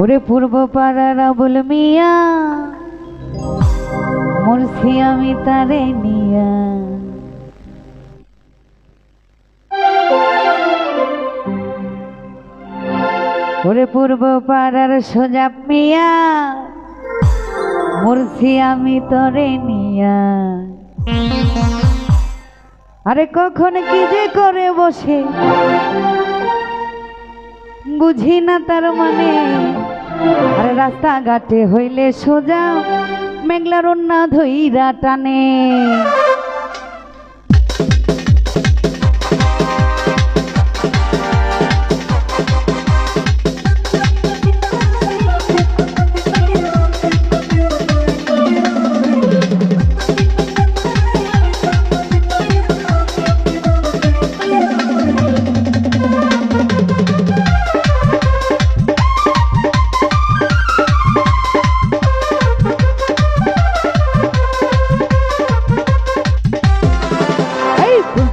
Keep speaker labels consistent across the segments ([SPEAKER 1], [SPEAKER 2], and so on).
[SPEAKER 1] ওরে পূর্ব পাড়ার আবুল মিয়া। মুরসি আমি তারে নিয়া। ওরে পূর্ব পাড়ার সোজা মিয়া। মুরসি আমি তরে নিয়া। আরে কখন কি যে করে বসে? বুঝি না তার মানে? আর রাস্তাঘাটে হইলে সোজা মেঘলার অন্যা ধৈরা টানে।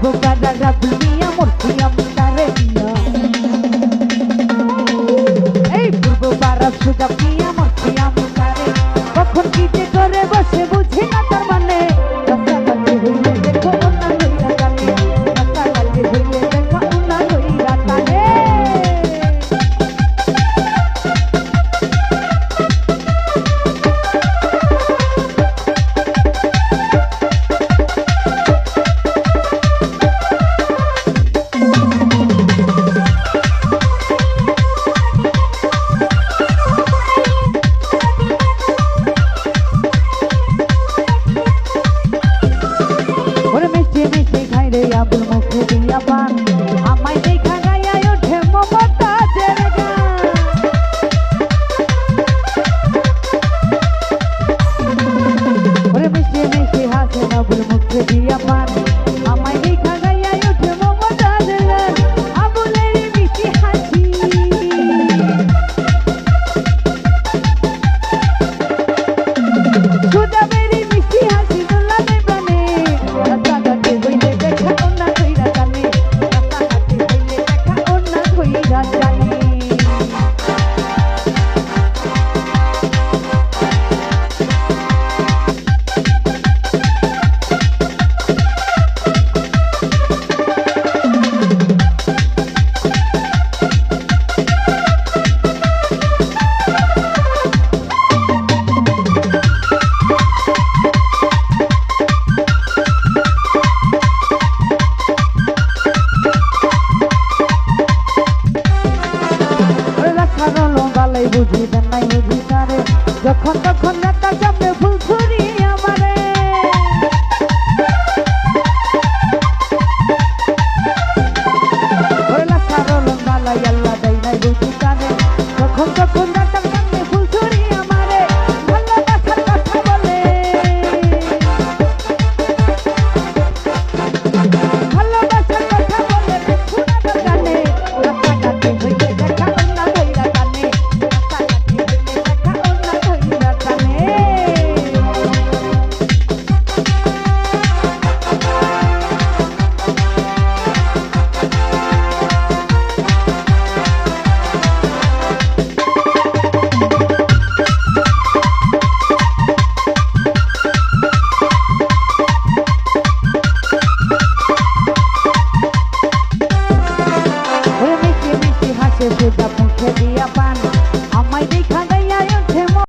[SPEAKER 1] Boca বুঝিবেন নাই অধিকারে যখন তখন রাখা চাপে ফুল ছুরি আমারে। যখন তখন